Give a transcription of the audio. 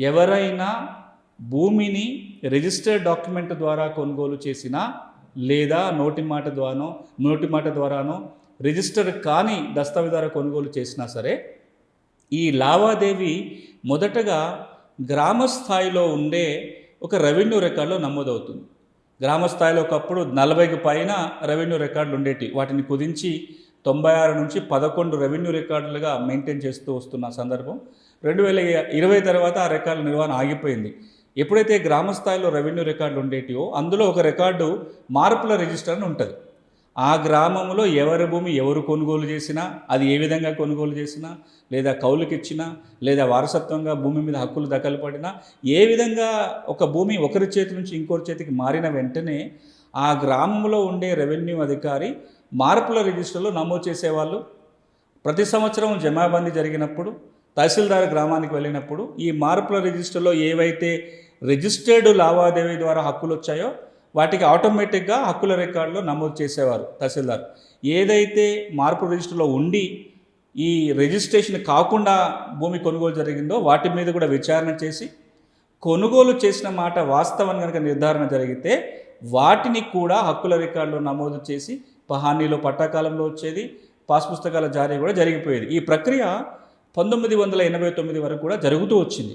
ఎవరైనా భూమిని registered document ద్వారా కొనుగోలు చేసినా లేదా నోటి మాట ద్వారానో నోటి మాట ద్వారానో రిజిస్టర్ కాని దస్తావేదార కొనుగోలు చేసినా సరే ఈ లావాదేవీ మొదటగా గ్రామ స్థాయిలో ఉండే ఒక రెవెన్యూ రికార్డులో నమోదవుతుంది. గ్రామ స్థాయిలో ఒకప్పుడు నలభైకి పైన రెవెన్యూ రికార్డులు ఉండేటి వాటిని కుదించి తొంభై ఆరు నుంచి పదకొండు రెవెన్యూ రికార్డులుగా మెయింటైన్ చేస్తూ వస్తున్న సందర్భం రెండు వేల ఇరవై తర్వాత ఆ రికార్డుల నిర్వహణ ఆగిపోయింది. ఎప్పుడైతే గ్రామ స్థాయిలో రెవెన్యూ రికార్డులు ఉండేటివో అందులో ఒక రికార్డు మార్పుల రిజిస్టర్ అని ఉంటుంది. ఆ గ్రామంలో ఎవరి భూమి ఎవరు కొనుగోలు చేసినా అది ఏ విధంగా కొనుగోలు చేసినా లేదా కౌలుకి ఇచ్చినా లేదా వారసత్వంగా భూమి మీద హక్కులు దఖలు పడినా ఏ విధంగా ఒక భూమి ఒకరి చేతి నుంచి ఇంకోరి చేతికి మారిన వెంటనే ఆ గ్రామంలో ఉండే రెవెన్యూ అధికారి మార్పుల రిజిస్టర్లో నమోదు చేసేవాళ్ళు. ప్రతి సంవత్సరం జమాబందీ జరిగినప్పుడు తహసీల్దార్ గ్రామానికి వెళ్ళినప్పుడు ఈ మార్పుల రిజిస్టర్లో ఏవైతే రిజిస్టర్డ్ లావాదేవీ ద్వారా హక్కులు వచ్చాయో వాటికి ఆటోమేటిక్గా హక్కుల రికార్డులో నమోదు చేసేవారు తహసీల్దార్. ఏదైతే మార్పు రిజిస్టర్లో ఉండి ఈ రిజిస్ట్రేషన్ కాకుండా భూమి కొనుగోలు జరిగిందో వాటి మీద కూడా విచారణ చేసి కొనుగోలు చేసిన మాట వాస్తవం కనుక నిర్ధారణ జరిగితే వాటిని కూడా హక్కుల రికార్డులో నమోదు చేసి పహానీలో పట్టాకాలంలో వచ్చేది పాస్ పుస్తకాల జారీ కూడా జరిగిపోయేది. ఈ ప్రక్రియ పంతొమ్మిది వందల ఎనభై తొమ్మిది వరకు కూడా జరుగుతూ వచ్చింది.